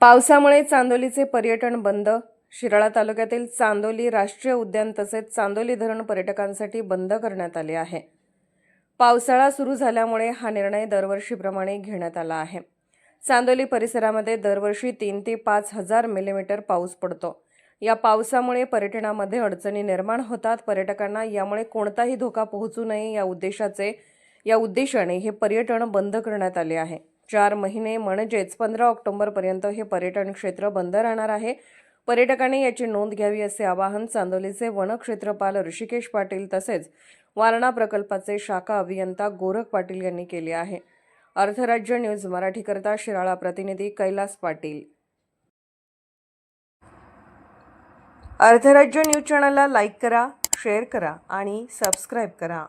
पावसामुळे चांदोलीचे पर्यटन बंद. शिराळा तालुक्यातील चांदोली राष्ट्रीय उद्यान तसेच चांदोली धरण पर्यटकांसाठी बंद करण्यात आले आहे. पावसाळा सुरू झाल्यामुळे हा निर्णय दरवर्षीप्रमाणे घेण्यात आला आहे. चांदोली परिसरामध्ये दरवर्षी तीन ते पाच हजार मिलीमीटर पाऊस पडतो. या पावसामुळे पर्यटनामध्ये अडचणी निर्माण होतात. पर्यटकांना यामुळे कोणताही धोका पोहोचू नये या उद्देशाचे या उद्देशाने हे पर्यटन बंद करण्यात आले आहे. चार महिने म्हणजेच पंधरा ऑक्टोबरपर्यंत हे पर्यटन क्षेत्र बंद राहणार आहे. पर्यटकांनी याची नोंद घ्यावी असे आवाहन चांदोलीचे वनक्षेत्रपाल ऋषिकेश पाटील तसेच वारणा प्रकल्पाचे शाखा अभियंता गोरख पाटील यांनी केले आहे. अर्थराज्य न्यूज मराठीकरता शिराळा प्रतिनिधी कैलास पाटील. अर्थराज्य न्यूज चॅनलला लाईक करा शेअर करा आणि सबस्क्राईब करा.